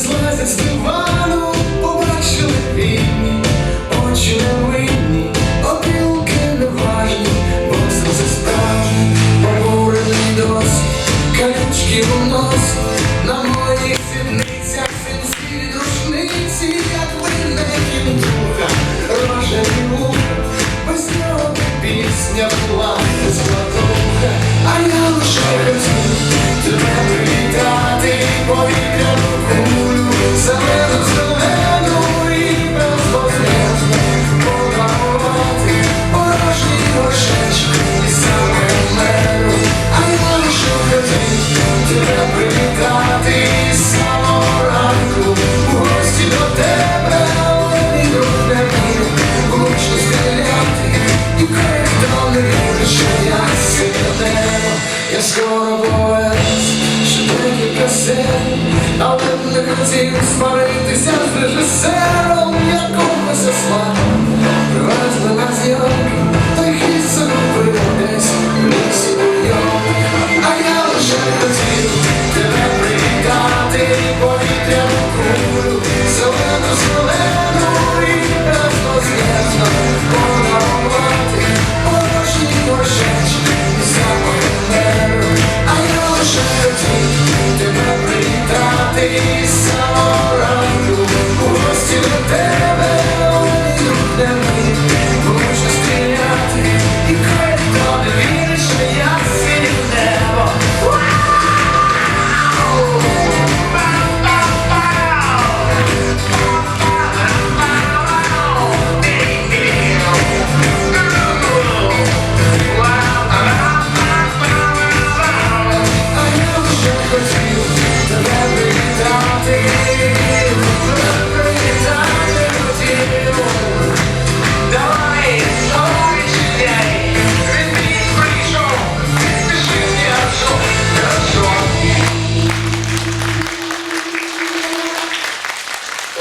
злазить з дивану, побачили бідні, очі не винні, опілки не важні, бо сльози справжні, обурений досі, калючки у нос, на моїх сідницях синці рушниці, як винна кінтуха, рожеві лука, без нього пісня була золотуха, а я лише. тебе привітати з гості до тебе, але друг не і хай хто не вірить, я скоро повернусь, що декілька сил, але не хотів сваритися з режисером якогось осла.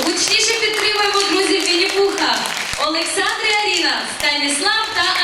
Гучніше підтримуємо друзів Вінні-Пуха Олександр Аріна, Станіслав та